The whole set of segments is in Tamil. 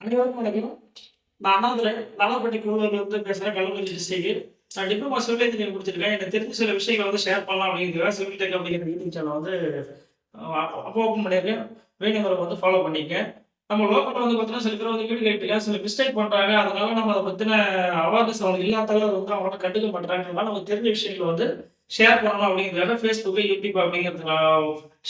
அனைவருக்கும் வணக்கம். நான் அண்ணாதுரை நாலாப்பட்டி வந்து பேசுகிறேன் கள்ளக்குறிச்சி டிஸ்ட்ரிக்ட் நான் டிப்ளமா சிவில் இன்ஜினியர் முடிச்சிருக்கேன் எனக்கு தெரிஞ்ச சில விஷயங்களை வந்து ஷேர் பண்ணலாம் அப்படிங்கிறத சிவில் டெக் அப்படிங்கிற யூடியூப் சேனல் வந்து அப்போ ஓப்பன் பண்ணியிருக்கேன். வேணுங்கிறவங்க வந்து ஃபாலோ பண்ணிக்க நம்ம லோக்கலில் வந்து பார்த்தீங்கன்னா சில பேர் வந்து வீடு கட்டிருக்காங்க சில மிஸ்டேக் பண்ணுறாங்க அதனால நம்ம அதை பற்றின அவேர்னஸ் அவங்களுக்கு இல்லாத வந்து அவங்களோட கண்டுக்க மாட்டாங்க அதனால நமக்கு தெரிஞ்ச விஷயங்களை வந்து ஷேர் பண்ணலாம் அப்படிங்கிறத ஃபேஸ்புக்கு யூடியூப் அப்படிங்கிறதுல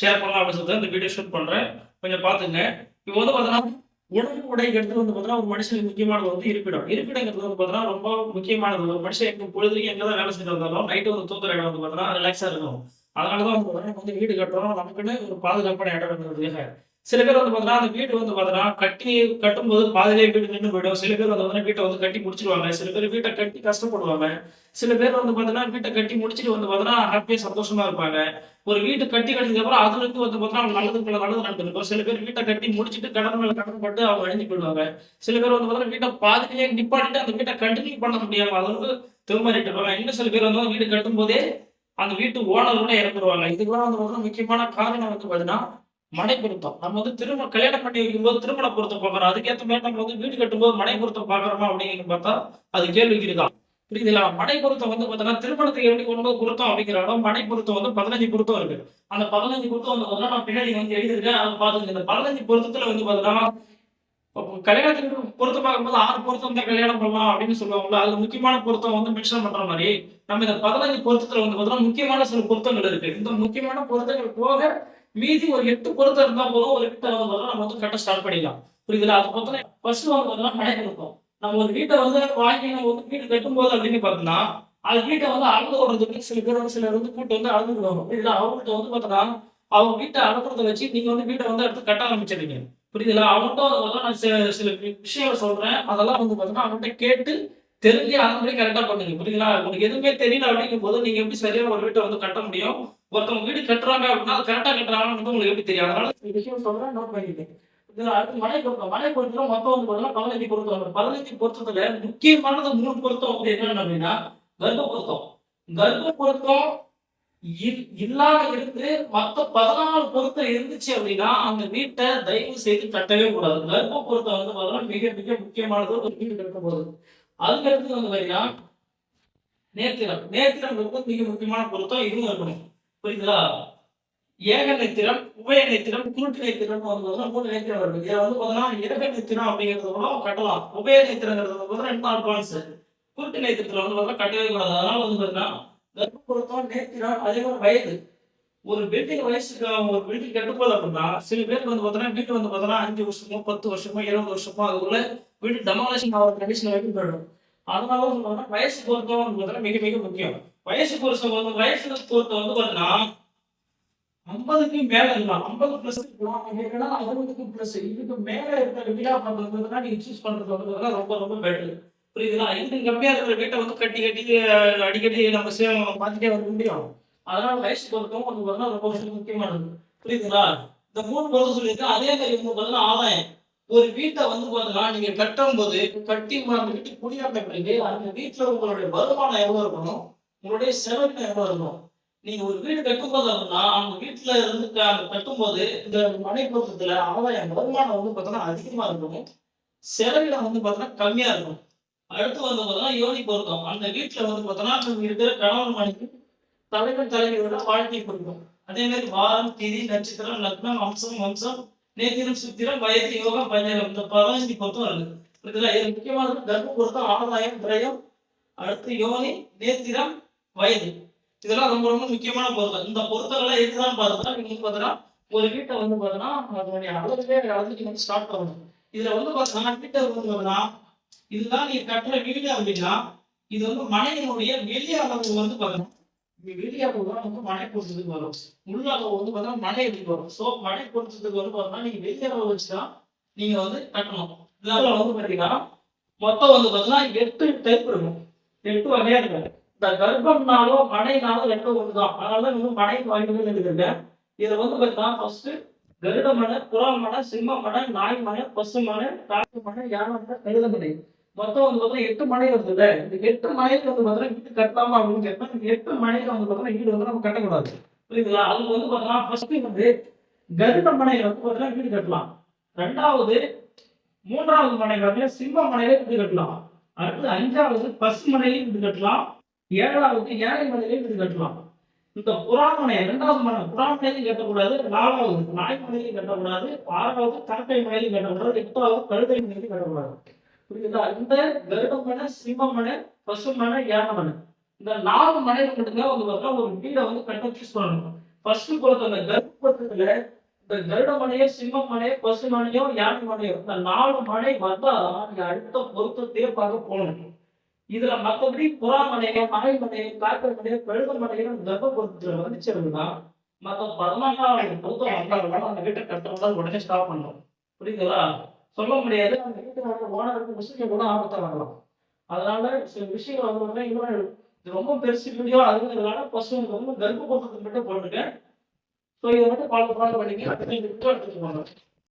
ஷேர் பண்ணலாம் அப்படின்னு சொல்லிட்டு இந்த வீடியோ ஷூட் பண்ணுறேன் கொஞ்சம் பார்த்துங்க. இப்போ வந்து பார்த்தீங்கன்னா உணவு உடைங்கிறது வந்து பார்த்தீங்கன்னா ஒரு மனுஷனுக்கு முக்கியமானது வந்து இருப்பிடம். இருப்பிடங்கிறது வந்து பார்த்தீங்கன்னா ரொம்ப முக்கியமானது. ஒரு மனுஷன் எங்க பொழுதுக்கு எங்க தான் வேலை செஞ்சு வந்தாலும் நைட்டு வந்து தூங்குற இடம் வந்து பார்த்தீங்கன்னா ரிலாக்ஸா இருக்கும் அதனால தான் வந்து பார்த்தீங்கன்னா வந்து வீடு கட்டுறோம் நமக்குன்னு ஒரு பாதுகாப்பான இடம் இருந்ததுக்காக சில பேர் வந்து பார்த்தீங்கன்னா அந்த வீடு வந்து பார்த்தீங்கன்னா கட்டி கட்டும்போது பாதிலே வீடு நின்று போயிடும். சில பேர் வந்து பார்த்தீங்கன்னா வீட்டை வந்து கட்டி முடிச்சிருவாங்க சில பேர் வீட்டை கட்டி கஷ்டப்படுவாங்க. சில பேர் வந்து பார்த்தீங்கன்னா வீட்டை கட்டி முடிச்சுட்டு வந்து பார்த்தீங்கன்னா ஹாப்பியாக சந்தோஷமா இருப்பாங்க. ஒரு வீட்டு கட்டி கட்டினதுக்கு அப்புறம் வந்து பார்த்தீங்கன்னா நல்லதுக்குள்ள நல்லது நடந்திருக்கும். சில பேர் வீட்டை கட்டி முடிச்சுட்டு கடன் மேல கடன் பட்டு அவங்க அழிஞ்சு போயிடுவாங்க. சில பேர் வந்து பார்த்தீங்கன்னா வீட்டை பாதிலேயே நிப்பாட்டிட்டு அந்த வீட்டை கண்டினியூ பண்ண முடியாம அளவுக்கு திருமாறிட்டு இருப்பாங்க. இன்னும் சில பேர் வந்து வீடு கட்டும் போதே அந்த வீட்டு ஓனர் கூட இறந்துருவாங்க. இதுக்கெல்லாம் வந்து பார்த்தீங்கன்னா முக்கியமான காரணம் வந்து பார்த்தீங்கன்னா மனை பொருத்தம் நம்ம வந்து திரும்ப கல்யாணம் பண்ணி வைக்கும்போது திருமண பொருத்தம் பார்க்குறோம். அதுக்கேற்ற மாதிரி நம்ம வந்து வீடு கட்டும்போது மனை பொருத்தம் பார்க்குறோமா அப்படின்னு பார்த்தா அது கேள்விக்கு தான் புரியுதுங்களா? மனை பொருத்தம் வந்து பார்த்தீங்கன்னா திருமணத்துக்கு எப்படி ஒன்பது பொருத்தம் அப்படிங்கிறாரோ மனை பொருத்தம் வந்து பதினஞ்சு பொருத்தம் இருக்கு. அந்த பதினஞ்சு பொருத்தம் வந்து பார்த்தீங்கன்னா நான் பின்னாடி வந்து எழுதியிருக்கேன் அதை பார்த்துங்க இந்த பதினஞ்சு பொருத்தத்துல வந்து பார்த்தீங்கன்னா கல்யாணத்துக்கு பொருத்தம் பார்க்கும்போது ஆறு பொருத்தம் தான் கல்யாணம் பண்ணலாம் அப்படின்னு சொல்லுவாங்கல்ல அதுல முக்கியமான பொருத்தம் வந்து மென்ஷன் பண்ற மாதிரி நம்ம இந்த பதினஞ்சு பொருத்தத்துல வந்து பாத்தீங்கன்னா முக்கியமான சில பொருத்தங்கள் இருக்கு. இந்த முக்கியமான பொருத்தங்கள் போக மீதி ஒரு எட்டு பொருத்தம் இருந்தா போதும் ஒரு வீட்டை வந்து நம்ம வந்து கட்ட ஸ்டார்ட் பண்ணிடலாம் புரியுதுல? அது பார்த்தோன்னா ஃபர்ஸ்ட் வந்து பார்த்தீங்கன்னா மனை இருக்கும். நம்ம ஒரு வீட்டை வந்து வாங்கி நம்ம வந்து வீடு கட்டும்போது அப்படின்னு பார்த்தோம்னா அது வீட்டை வந்து அளந்து விடுறதுக்கு சில பேர் வந்து சிலர் வந்து கூட்டு வந்து அளந்து வரும். இதுல அவங்கள்ட்ட வந்து பார்த்தோன்னா அவங்க வீட்டை அளக்குறத வச்சு நீங்க வந்து வீட்டை வந்து அடுத்து கட்ட ஆரம்பிச்சிருங்க புரியுதுல? அவன்கிட்ட வந்து நான் சில சில விஷயங்கள் சொல்றேன். அதெல்லாம் வந்து பார்த்தீங்கன்னா அவன்கிட்ட கேட்டு தெரிஞ்சு அதன்படி கரெக்டா பண்ணுங்க. புரியுதுங்களா உங்களுக்கு எதுவுமே தெரியல அப்படிங்கும் போது நீங்க எப்படி சரியா ஒரு வீட்டை வந்து கட்ட முடியும்? ஒருத்தவங்க வீடு கட்டுறாங்க அப்படின்னா கரெக்டா கட்டுறாங்கன்னு வந்து உங்களுக்கு எப்படி தெரியும்? அதனால விஷயம் சொல்றேன் நோட் பண்ணிக்கேன் இதுல அடுத்து மழை பொருத்தம் மழை பொருத்தம் மொத்தம் வந்து பார்த்தீங்கன்னா பதினஞ்சு பொருத்தம் வரும். பதினஞ்சு பொருத்தத்துல முக்கியமானது மூணு பொருத்தம் வந்து என்னென்ன அப்படின்னா கர்ப்ப பொருத்தம். கர்ப்ப பொருத்தம் இல்- இல்லாம இருந்து மத்த பதினாலு பொருத்தம் இருந்துச்சு அப்படின்னா அந்த வீட்டை தயவு செய்து கட்டவே கூடாது. கர்ப்ப பொருத்தம் வந்து பார்த்தீங்கன்னா மிக மிக முக்கியமானது ஒரு வீடு கட்ட போது. அதுக்கடுத்து வந்து பார்த்தீங்கன்னா நேர்த்திரம் நேர்த்திரம் மிக முக்கியமான பொருத்தம். இதுவும் இருக்கணும். புரியுதுங்களா ஏக நேத்திரம் உபய நேத்திரம் குருட்டு நேத்திரம் வந்து மூணு நேத்திரம் வருது. இதை வந்து பார்த்தீங்கன்னா இரக நித்திரம் அப்படிங்கிறது கூட கட்டலாம். உபய நேத்திரங்கிறது பார்த்தீங்கன்னா ரெண்டு அட்வான்ஸ் குருட்டு நேத்திரத்துல வந்து பார்த்தீங்கன்னா கட்டவே கூடாது. அதனால வந்து பார்த்தீங்கன்னா கர்ப்ப நேத்திரம் அதே மாதிரி வயது. ஒரு பில்டிங் வயசுக்கு ஒரு பில்டிங் கட்டும்போது அப்படின்னா சில பேருக்கு வந்து பார்த்தீங்கன்னா வீட்டு வந்து பார்த்தீங்கன்னா அஞ்சு வருஷமோ பத்து வருஷமோ இருபது வருஷமோ அதுக்குள்ள வீட்டு டெமாலேஷன் ஆகிற கண்டிஷன் வரைக்கும் போயிடும். அதனால வந்து பார்த்தீங்கன்னா வயசு பொருத்தம் வந்து மிக மிக முக்கியம். வயசு புருஷன் வந்து வயசு பொருத்தம் வந்து பார்த்தீங்கன்னா ஐம்பதுக்கு மேல இருக்கலாம். ஐம்பது பிளஸ் இருக்கலாம் இல்லைன்னா அறுபதுக்கு பிளஸ் இதுக்கு மேல இருக்கிற வீடா பண்றதுன்னா நீங்க சூஸ் பண்றது வந்து ரொம்ப ரொம்ப பெட்டர் புரியுதுங்களா? இதுக்கு கம்மியா இருக்கிற வீட்டை வந்து கட்டி கட்டி அடிக்கடி நம்ம சேவ பார்த்துட்டே வர முடியும். அதனால வயசு பொருத்தம் வந்து பார்த்தீங்கன்னா ரொம்ப ரொம்ப முக்கியமானது. புரியுதுங்களா? இந்த மூணு பொருள் சொல்லியிருக்கேன் அதே மாதிரி வந்து பார்த்தீங்கன்னா ஆதாயம். ஒரு வீட்டை வந்து பார்த்தீங்கன்னா நீங்க கட்டும் போது கட்டி அந்த வீட்டுக்கு குடியாட்ட பிறகு அந்த வீட்டுல உங்களுடைய வருமானம் எவ்வளவு இருக்கணும்? உங்களுடைய செலவு எவ்வளவு இருக்கும்? நீங்க ஒரு வீடு கட்டும்போது அப்படின்னா அந்த வீட்டுல இருந்து க- கட்டும்போது இந்த மனை பொருத்தத்துல ஆதாயம் வருமானம் வந்து பார்த்தோம்னா அதிகமா இருக்கும். செலவினம் வந்து பார்த்தோம்னா கம்மியா இருக்கும். அடுத்து வந்து பார்த்தோம்னா யோனி பொருத்தம். அந்த வீட்டுல வந்து பார்த்தோம்னா இருக்கிற கணவன் மனைவி தலைவன் தலைவியோட வாழ்க்கை கொடுக்கும் அதே மாதிரி வாரம் திதி நட்சத்திரம் லக்னம் வம்சம் வம்சம் நேத்திரம் சுத்திரம் வயது யோகம் பஞ்சகம். இந்த பதினஞ்சு பொருத்தம் இருக்கு இதுல இது முக்கியமானது. கர்ப்ப பொருத்தம் ஆதாயம் விரயம் அடுத்து யோனி நேத்திரம் வயது. இதெல்லாம் ரொம்ப ரொம்ப முக்கியமான பொருத்தம் இந்த பொருத்தங்களை எதுதான் பார்த்தா நீங்க வந்து பார்த்தீங்கன்னா ஒரு வீட்டை வந்து பார்த்தீங்கன்னா அதனுடைய அளவுலேயே அளவுக்கு நீங்க வந்து ஸ்டார்ட் பண்ணணும். இதுல வந்து பார்த்தீங்கன்னா வீட்டை வந்து பார்த்தீங்கன்னா இதுதான் நீங்க கட்டுற வீடு அப்படின்னா இது வந்து மனையினுடைய வெளி அளவு வந்து பார்த்தீங்கன்னா வெளி அளவு தான் வந்து மனை பொருத்தத்துக்கு வரும். உள்ள அளவு வந்து பார்த்தீங்கன்னா மனை எப்படி வரும். ஸோ மனை பொருத்தத்துக்கு வந்து பார்த்தீங்கன்னா நீங்க வெளி அளவு வச்சுதான் நீங்க வந்து கட்டணும். இதனால வந்து பார்த்தீங்கன்னா மொத்தம் வந்து பார்த்தீங்கன்னா எட்டு டைப் இருக்கும். எட்டு வகையா இருக்காங்க இந்த கர்ப்பம்னாலும் மனைனாலும் ரெண்டும் ஒண்ணுதான். அதனால இன்னும் மனை வாங்கிட்டு இருக்குங்க இது வந்து பார்த்தீங்கன்னா ஃபர்ஸ்ட் கருட மனை புறா மனை சிம்ம மனை நாய் மனை பசு மனை காட்டு மனை யானை மனை மனை. மொத்தம் வந்து பார்த்தீங்கன்னா எட்டு மனை வருதுல்ல. இந்த எட்டு மனைக்கு வந்து பார்த்தீங்கன்னா வீடு கட்டலாமா அப்படின்னு கேட்டா இந்த எட்டு மனைக்கு வந்து பார்த்தீங்கன்னா வீடு வந்து நம்ம கட்டக்கூடாது. புரியுதுங்களா? அதுக்கு வந்து பார்த்தீங்கன்னா ஃபர்ஸ்ட் வந்து கருட மனையில வந்து பார்த்தீங்கன்னா வீடு கட்டலாம். ரெண்டாவது மூன்றாவது மனை பார்த்தீங்கன்னா சிம்ம மனையில வீடு கட்டலாம். அடுத்து அஞ்சாவது பசு மனையிலையும் வீடு கட்டலாம். ஏழாவது யானை மனையிலையும் வீடு கட்டலாம் இந்த புறாமனை இரண்டாவது மனம் புறாமனையிலையும் கட்டக்கூடாது நாலாவது நாய் மனையிலையும் கட்டக்கூடாது ஆறாவது காக்கை மனையிலையும் கட்டக்கூடாது எட்டாவது கழுதை மனையிலையும் கட்டக்கூடாது. புரியுதா? இந்த கருட மனை சிம்ம மனை பசு மனை யானை மனை இந்த நாலு மனையில மட்டும்தான் வந்து பார்த்தா ஒரு வீடை வந்து கட்ட சூஸ் பண்ணணும் ஃபர்ஸ்ட் பொறுத்த அந்த கர்ப்பத்துல இந்த கருட மனையோ சிம்ம மனையோ பசு மனையோ யானை மனையோ இந்த நாலு மனை வந்தா நீங்க அடுத்த பொருத்தத்தையே பார்க்க போகணும். இதுல மத்தபடி புறா மனையோ நாய் மனையோ காக்கை மனையோ கழுத மனையோ கர்ப்ப பொருத்தத்துல வந்துச்சிருந்தா மத்த பதினாலாவது பொருத்தம் வந்தாலும் அந்த வீட்டை கட்டுறதா உடனே ஸ்டாப் பண்ணணும். புரியுதுங்களா? சொல்ல முடியாது. அந்த வீட்டு ஓனருக்கு விஷயம் கூட ஆபத்தம் வரலாம். அதனால சில விஷயங்கள் வந்து இன்னும் இது ரொம்ப பெருசு வீடியோ அதுங்கிறதுனால பசங்களுக்கு ரொம்ப கர்ப்ப மட்டும் போட்டுருக்கேன். ஸோ இதை மட்டும் ஃபாலோ பண்ண பண்ணிக்க எடுத்துட்டு போங்க.